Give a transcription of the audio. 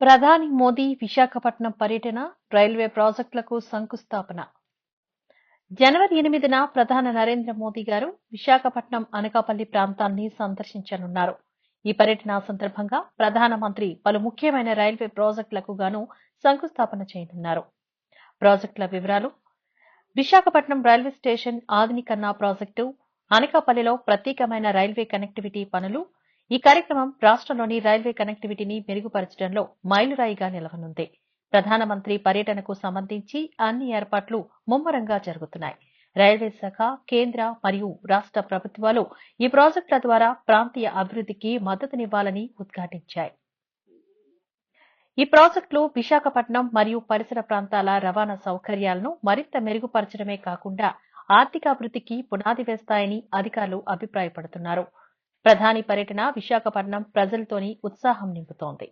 ప్రధాని మోదీ విశాఖపట్నం పర్యటన రైల్వే ప్రాజెక్టులకు శంకుస్థాపన. జనవరి ఎనిమిదిన ప్రధాని నరేంద్ర మోదీ గారు విశాఖపట్నం అనకాపల్లి ప్రాంతాన్ని సందర్శించనున్నారు. ఈ పర్యటన సందర్భంగా ప్రధానమంత్రి పలు ముఖ్యమైన రైల్వే ప్రాజెక్టులకు గాను శంకుస్థాపన చేయనున్నారు. ప్రాజెక్టుల వివరాలు. విశాఖపట్నం రైల్వే స్టేషన్ ఆధునికన్న ప్రాజెక్టు అనకాపల్లిలో ప్రత్యేకమైన రైల్వే కనెక్టివిటీ పనులు ఈ కార్యక్రమం రాష్ట్రంలోని రైల్వే కనెక్టివిటీని మెరుగుపరచడంలో మైలురాయిగా నిలవనుంది. ప్రధానమంత్రి పర్యటనకు సంబంధించి అన్ని ఏర్పాట్లు ముమ్మరంగా జరుగుతున్నాయి. రైల్వే శాఖ కేంద్ర మరియు రాష్ట్ర ప్రభుత్వాలు ఈ ప్రాజెక్టుల ద్వారా ప్రాంతీయ అభివృద్ధికి మద్దతునివ్వాలని ఉద్ఘాటించాయి. ఈ ప్రాజెక్టులు విశాఖపట్నం మరియు పరిసర ప్రాంతాల రవాణా సౌకర్యాలను మరింత మెరుగుపరచడమే కాకుండా ఆర్థికాభివృద్ధికి పునాది వేస్తాయని అధికారులు అభిప్రాయపడుతున్నారు. ప్రధాని పర్యటన విశాఖపట్నం ప్రజలతోని ఉత్సాహం నింపుతోంది.